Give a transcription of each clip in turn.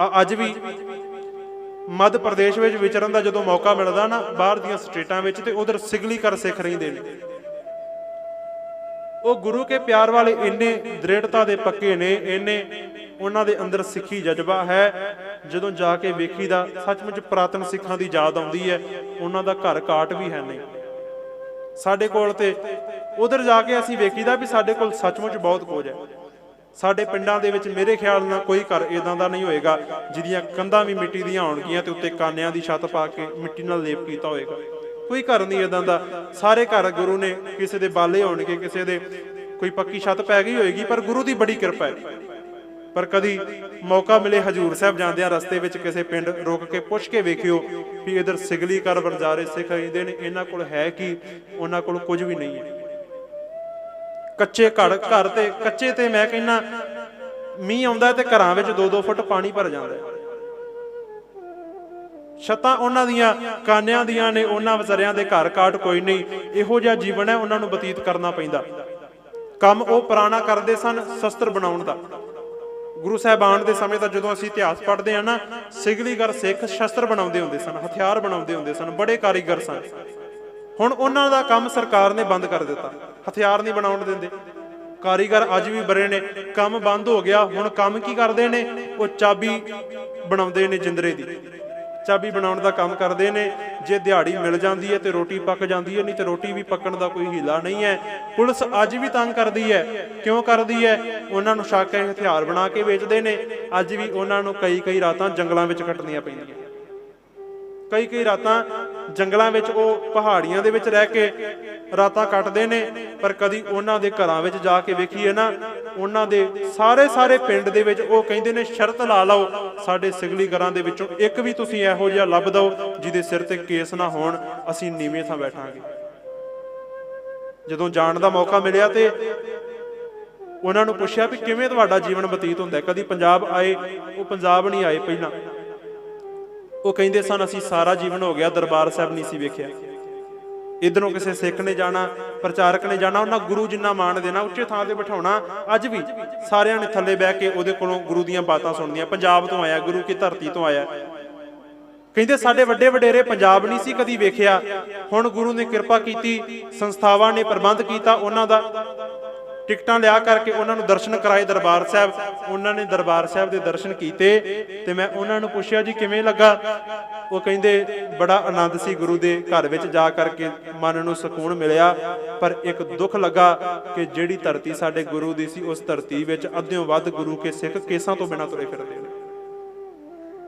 ਅੱਜ ਵੀ ਮੱਧ ਪ੍ਰਦੇਸ਼ ਵਿੱਚ ਵਿਚਰਨ ਦਾ ਜਦੋਂ ਮੌਕਾ ਮਿਲਦਾ ਨਾ, ਬਾਹਰ ਦੀਆਂ ਸਟੇਟਾਂ ਵਿੱਚ ਤੇ ਉਧਰ ਸਿਗਲੀ ਕਰ ਸਿੱਖ ਰਹਿੰਦੇ ਨੇ। ਉਹ ਗੁਰੂ ਕੇ ਪਿਆਰ ਵਾਲੇ ਇੰਨੇ ਦ੍ਰਿੜਤਾ ਦੇ ਪੱਕੇ ਨੇ, ਇੰਨੇ ਉਹਨਾਂ ਦੇ ਅੰਦਰ ਸਿੱਖੀ ਜਜ਼ਬਾ ਹੈ, ਜਦੋਂ ਜਾ ਕੇ ਵੇਖੀਦਾ ਸੱਚਮੁੱਚ ਪ੍ਰਾਤਨ ਸਿੱਖਾਂ ਦੀ ਯਾਦ ਆਉਂਦੀ ਹੈ, ਉਹਨਾਂ ਦਾ ਘਰ ਕਾਟ ਵੀ ਹੈ ਨਹੀਂ। ਸਾਡੇ ਕੋਲ ਤੇ ਉਧਰ ਜਾ ਕੇ ਅਸੀਂ ਵੇਖੀਦਾ ਵੀ ਸਾਡੇ ਕੋਲ ਸੱਚਮੁੱਚ ਬਹੁਤ ਕੁਝ ਹੈ। ਸਾਡੇ ਪਿੰਡਾਂ ਦੇ ਵਿੱਚ ਮੇਰੇ ਖਿਆਲ ਨਾਲ ਕੋਈ ਘਰ ਇਦਾਂ ਦਾ ਨਹੀਂ ਹੋਏਗਾ, ਜਿਹਦੀਆਂ ਕੰਧਾਂ ਵੀ ਮਿੱਟੀ ਦੀਆਂ ਹੋਣਗੀਆਂ ਤੇ ਉੱਤੇ ਕਾਨਿਆਂ ਦੀ ਛੱਤ ਪਾ ਕੇ ਮਿੱਟੀ ਨਾਲ ਲੇਪ ਕੀਤਾ ਹੋਏਗਾ। ਕੋਈ ਘਰ ਨਹੀਂ ਇਦਾਂ ਦਾ। ਸਾਰੇ ਘਰ ਗੁਰੂ ਨੇ ਕਿਸੇ ਦੇ ਬਾਲੇ ਹੋਣਗੇ, ਕਿਸੇ ਦੇ ਕੋਈ ਪੱਕੀ ਛੱਤ ਪੈ ਗਈ ਹੋਏਗੀ, ਪਰ ਗੁਰੂ ਦੀ ਬੜੀ ਕਿਰਪਾ ਹੈ। ਪਰ ਕਦੀ ਮੌਕਾ ਮਿਲੇ ਹਜੂਰ ਸਾਹਿਬ ਜਾਂਦਿਆਂ ਰਸਤੇ ਵਿੱਚ ਕਿਸੇ ਪਿੰਡ ਰੁਕ ਕੇ ਪੁੱਛ ਕੇ ਵੇਖਿਓ ਵੀ ਇਧਰ ਸਿਗਲੀ ਕਰ ਵਰਜਾਰੇ ਸਿੱਖ ਆਈਦੇ ਨੇ, ਇਹਨਾਂ ਕੋਲ ਹੈ ਕੀ? ਉਹਨਾਂ ਕੋਲ ਕੁਝ ਵੀ ਨਹੀਂ ਹੈ। ਕੱਚੇ ਘਰ ਘਰ ਤੇ ਕੱਚੇ ਤੇ ਮੈਂ ਕਹਿੰਨਾ, ਮੀਂਹ ਆਉਂਦਾ ਤੇ ਘਰਾਂ ਵਿੱਚ 2-2 ਫੁੱਟ ਪਾਣੀ ਭਰ ਜਾਂਦਾ ਹੈ। ਛੱਤਾਂ ਉਹਨਾਂ ਦੀਆਂ, ਕਾਨਿਆਂ ਦੀਆਂ ਨੇ, ਉਹਨਾਂ ਵਿਚਾਰਿਆਂ ਦੇ ਘਰ ਕਾਟ ਕੋਈ ਨਹੀਂ। ਇਹੋ ਜਿਹਾ ਜੀਵਨ ਹੈ, ਉਹਨਾਂ ਨੂੰ ਬਤੀਤ ਕਰਨਾ ਪੈਂਦਾ। ਕੰਮ ਉਹ ਪੁਰਾਣਾ ਕਰਦੇ ਸਨ, ਸ਼ਸਤਰ ਬਣਾਉਣ ਦਾ। ਗੁਰੂ ਸਾਹਿਬਾਨ ਦੇ ਸਮੇਂ ਦਾ ਜਦੋਂ ਅਸੀਂ ਇਤਿਹਾਸ ਪੜ੍ਹਦੇ ਹਾਂ ਨਾ, ਸਿਗਲੀਗਰ ਸਿੱਖ ਸ਼ਸਤਰ ਬਣਾਉਂਦੇ ਹੁੰਦੇ ਸਨ, ਹਥਿਆਰ ਬਣਾਉਂਦੇ ਹੁੰਦੇ ਸਨ, ਬੜੇ ਕਾਰੀਗਰ ਸਨ। ਹੁਣ ਉਹਨਾਂ ਦਾ ਕੰਮ ਸਰਕਾਰ ਨੇ ਬੰਦ ਕਰ ਦਿੱਤਾ। ਹਥਿਆਰ ਨਹੀਂ ਬਣਾਉਣ ਦਿੰਦੇ। ਕਾਰੀਗਰ ਅੱਜ ਵੀ ਬਰੇ ਨੇ। ਕੰਮ ਬੰਦ ਹੋ ਗਿਆ। ਹੁਣ ਕੰਮ ਕੀ ਕਰਦੇ ਨੇ? ਉਹ ਚਾਬੀ ਬਣਾਉਂਦੇ ਨੇ ਜਿੰਦਰੇ ਦੀ। ਚਾਬੀ ਬਣਾਉਣ ਦਾ ਕੰਮ ਕਰਦੇ ਨੇ। ਜੇ ਦਿਹਾੜੀ ਮਿਲ ਜਾਂਦੀ ਹੈ ਤੇ ਰੋਟੀ ਪੱਕ ਜਾਂਦੀ ਹੈ, ਨਹੀਂ ਤੇ ਰੋਟੀ ਵੀ ਪੱਕਣ ਦਾ ਕੋਈ ਹੀਲਾ ਨਹੀਂ ਹੈ। ਪੁਲਿਸ ਅੱਜ ਵੀ ਤੰਗ ਕਰਦੀ ਹੈ। ਕਿਉਂ ਕਰਦੀ ਹੈ? ਉਹਨਾਂ ਨੂੰ ਸ਼ੱਕ ਹੈ, ਹਥਿਆਰ ਬਣਾ ਕੇ ਵੇਚਦੇ ਨੇ। ਅੱਜ ਵੀ ਉਹਨਾਂ ਨੂੰ ਕਈ ਕਈ ਰਾਤਾਂ ਜੰਗਲਾਂ ਵਿੱਚ ਕੱਟਣੀਆਂ ਪੈਂਦੀਆਂ। ਕਈ ਕਈ ਰਾਤਾਂ ਜੰਗਲਾਂ ਵਿੱਚ ਉਹ ਪਹਾੜੀਆਂ ਦੇ ਵਿੱਚ ਰਹਿ ਕੇ ਰਾਤਾਂ ਕੱਟਦੇ ਨੇ, ਪਰ ਕਦੀ ਉਹਨਾਂ ਦੇ ਘਰਾਂ ਵਿੱਚ ਜਾ ਕੇ ਵੇਖੀਏ ਨਾ, ਉਹਨਾਂ ਦੇ ਸਾਰੇ ਸਾਰੇ ਪਿੰਡ ਦੇ ਵਿੱਚ ਉਹ ਕਹਿੰਦੇ ਨੇ, ਸ਼ਰਤ ਲਾ ਲਓ, ਸਾਡੇ ਸਿਗਲੀ ਘਰਾਂ ਦੇ ਵਿੱਚੋਂ ਇੱਕ ਵੀ ਤੁਸੀਂ ਇਹੋ ਜਿਹਾ ਲੱਭ ਦਿਓ, ਜਿਹਦੇ ਸਿਰ ਤੇ ਕੇਸ ਨਾ ਹੋਣ, ਅਸੀਂ ਨੀਵੇਂ ਥਾਂ ਬੈਠਾਂਗੇ। ਜਦੋਂ ਜਾਣ ਦਾ ਮੌਕਾ ਮਿਲਿਆ ਤੇ ਉਹਨਾਂ ਨੂੰ ਪੁੱਛਿਆ ਵੀ ਕਿਵੇਂ ਤੁਹਾਡਾ ਜੀਵਨ ਬਤੀਤ ਹੁੰਦਾ ਕਦੀ ਪੰਜਾਬ ਆਏ, ਉਹ ਪੰਜਾਬ ਨਹੀਂ ਆਏ ਪਹਿਲਾਂ। ਉਹ ਕਹਿੰਦੇ ਸਨ, ਅਸੀਂ ਸਾਰਾ ਜੀਵਨ ਹੋ ਗਿਆ, ਦਰਬਾਰ ਸਾਹਿਬ ਨਹੀਂ ਸੀ ਵੇਖਿਆ। ਇਧਰੋਂ ਕਿਸੇ ਸਿੱਖ ਨੇ ਜਾਣਾ, ਪ੍ਰਚਾਰਕ ਨੇ ਜਾਣਾ, ਉਹਨਾਂ ਗੁਰੂ ਜਿੰਨਾ ਮਾਣ ਦੇਣਾ, ਉੱਚੇ ਥਾਂ ਤੇ ਬਿਠਾਉਣਾ, ਅੱਜ ਵੀ ਸਾਰਿਆਂ ਨੇ ਥੱਲੇ ਬਹਿ ਕੇ ਉਹਦੇ ਕੋਲੋਂ ਗੁਰੂ ਦੀਆਂ ਬਾਤਾਂ ਸੁਣਦੀਆਂ ਪੰਜਾਬ ਤੋਂ ਆਇਆ, ਗੁਰੂ ਕੀ ਧਰਤੀ ਤੋਂ ਆਇਆ। ਕਹਿੰਦੇ ਸਾਡੇ ਵੱਡੇ ਵਡੇਰੇ ਪੰਜਾਬ ਨਹੀਂ ਸੀ ਕਦੀ ਵੇਖਿਆ। ਹੁਣ ਗੁਰੂ ਨੇ ਕਿਰਪਾ ਕੀਤੀ, ਸੰਸਥਾਵਾਂ ਨੇ ਪ੍ਰਬੰਧ ਕੀਤਾ, ਉਹਨਾਂ ਦਾ ਟਿਕਟਾਂ ਲਿਆ ਕਰਕੇ ਉਹਨਾਂ ਨੂੰ ਦਰਸ਼ਨ ਕਰਾਏ ਦਰਬਾਰ ਸਾਹਿਬ। ਉਹਨਾਂ ਨੇ ਦਰਬਾਰ ਸਾਹਿਬ ਦੇ ਦਰਸ਼ਨ ਕੀਤੇ ਤੇ ਮੈਂ ਉਹਨਾਂ ਨੂੰ ਪੁੱਛਿਆ ਜੀ ਕਿਵੇਂ ਲੱਗਾ? ਉਹ ਕਹਿੰਦੇ, ਬੜਾ ਆਨੰਦ ਸੀ ਗੁਰੂ ਦੇ ਘਰ ਵਿੱਚ ਜਾ ਕਰਕੇ ਮਨ ਨੂੰ ਸਕੂਨ ਮਿਲਿਆ। ਪਰ ਇੱਕ ਦੁੱਖ ਲੱਗਾ ਕਿ ਜਿਹੜੀ ਧਰਤੀ ਸਾਡੇ ਗੁਰੂ ਦੀ ਸੀ, ਉਸ ਧਰਤੀ ਵਿੱਚ ਅੱਧਿਓਂ ਵੱਧ ਗੁਰੂ ਕੇ ਸਿੱਖ ਕੇਸਾਂ ਤੋਂ ਬਿਨਾਂ ਤੁਰੇ ਫਿਰਦੇ ਨੇ।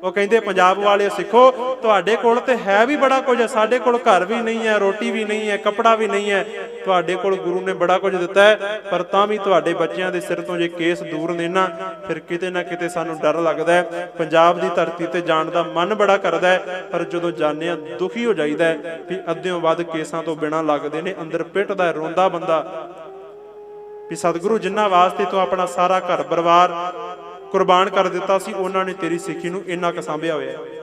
ਉਹ ਕਹਿੰਦੇ, ਪੰਜਾਬ ਵਾਲਿਓ ਸਿੱਖੋ, ਤੁਹਾਡੇ ਕੋਲ ਤੇ ਹੈ ਵੀ ਬੜਾ ਕੁਝ, ਸਾਡੇ ਕੋਲ ਘਰ ਵੀ ਨਹੀਂ ਹੈ, ਰੋਟੀ ਵੀ ਨਹੀਂ ਹੈ, ਕੱਪੜਾ ਵੀ ਨਹੀਂ ਹੈ। ਤੁਹਾਡੇ ਕੋਲ ਗੁਰੂ ਨੇ ਬੜਾ ਕੁਝ ਦਿੱਤਾ ਹੈ, ਪਰ ਤਾਂ ਵੀ ਤੁਹਾਡੇ ਬੱਚਿਆਂ ਦੇ ਸਿਰ ਤੋਂ ਜੇ ਕੇਸ ਦੂਰ ਨੇ ਨਾ, ਫਿਰ ਕਿਤੇ ਨਾ ਕਿਤੇ ਸਾਨੂੰ ਡਰ ਲੱਗਦਾ ਹੈ। ਪੰਜਾਬ ਦੀ ਧਰਤੀ ਤੇ ਜਾਣ ਦਾ ਮਨ ਬੜਾ ਕਰਦਾ ਹੈ, ਪਰ ਜਦੋਂ ਜਾਂਦੇ ਆ ਦੁਖੀ ਹੋ ਜਾਈਦਾ ਹੈ ਵੀ ਅੱਧਿਓਂ ਵੱਧ ਕੇਸਾਂ ਤੋਂ ਬਿਨਾਂ ਲੱਗਦੇ ਨੇ, ਅੰਦਰ ਪਿੱਟਦਾ ਰੋਂਦਾ ਬੰਦਾ। ਵੀ ਸਤਿਗੁਰੂ ਜਿਨ੍ਹਾਂ ਵਾਸਤੇ ਤੂੰ ਆਪਣਾ ਸਾਰਾ ਘਰ ਪਰਿਵਾਰ ਕੁਰਬਾਨ ਕਰ ਦਿੱਤਾ ਸੀ, ਉਹਨਾਂ ਨੇ ਤੇਰੀ ਸਿੱਖੀ ਨੂੰ ਇੰਨਾ ਕੁ ਸਾਂਭਿਆ ਹੋਇਆ ਹੈ।